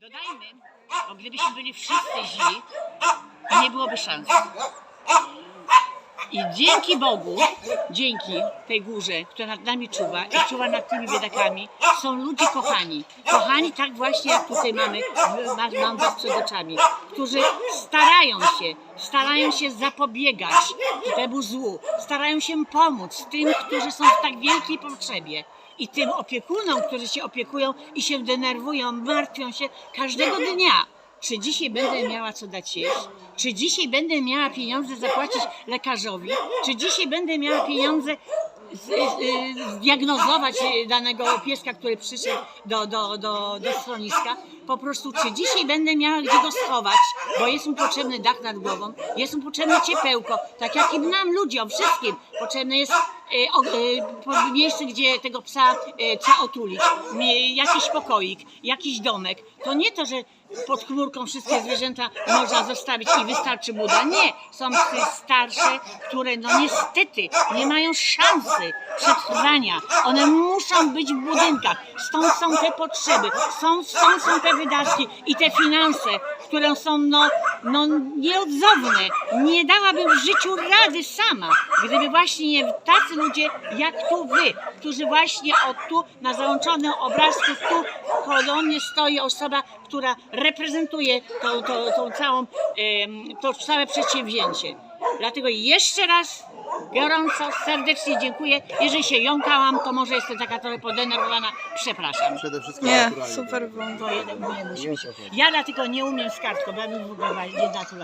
Dodajmy, bo gdybyśmy byli wszyscy źli, nie byłoby szans. I dzięki Bogu, dzięki tej górze, która nad nami czuwa i czuwa nad tymi biedakami, są ludzie kochani. Kochani tak właśnie jak tutaj mamy, ma- mam was przed oczami, którzy starają się, starają się zapobiegać temu złu, starają się pomóc tym, którzy są w tak wielkiej potrzebie. I tym opiekunom, którzy się opiekują i się denerwują, martwią się każdego dnia. Czy dzisiaj będę miała co dać jeść? Czy dzisiaj będę miała pieniądze zapłacić lekarzowi? Czy dzisiaj będę miała pieniądze zdiagnozować danego pieska, który przyszedł do, do, do, do schroniska? Po prostu, czy dzisiaj będę miała gdzie go schować, bo jest mu potrzebny dach nad głową, jest mu potrzebne ciepełko, tak jak i nam ludziom, wszystkim potrzebne jest miejsce, gdzie tego psa e, trzeba otulić, jakiś pokoik, jakiś domek. To nie to, że pod chmurką wszystkie zwierzęta można zostawić i wystarczy buda. Nie, są psy starsze, które no niestety nie mają szansy przetrwania. One muszą być w budynkach. Stąd są te potrzeby, stąd, stąd są te wydatki i te finanse, które są no, no nieodzowne. Nie dałabym w życiu rady sama, gdyby właśnie nie tacy ludzie jak tu wy, którzy właśnie od tu na załączonym obrazku tu koło stoi osoba, która reprezentuje tą, tą, tą całą, to całe przedsięwzięcie. Dlatego jeszcze raz gorąco, serdecznie dziękuję. Jeżeli się jąkałam, to może jestem taka trochę podenerwowana. Przepraszam. Przede wszystkim Nie, naturalnie. super było. Bo jeden nie musi być. Ja dlatego nie umiem z kartką, bo ja bym w ogóle nie da tu.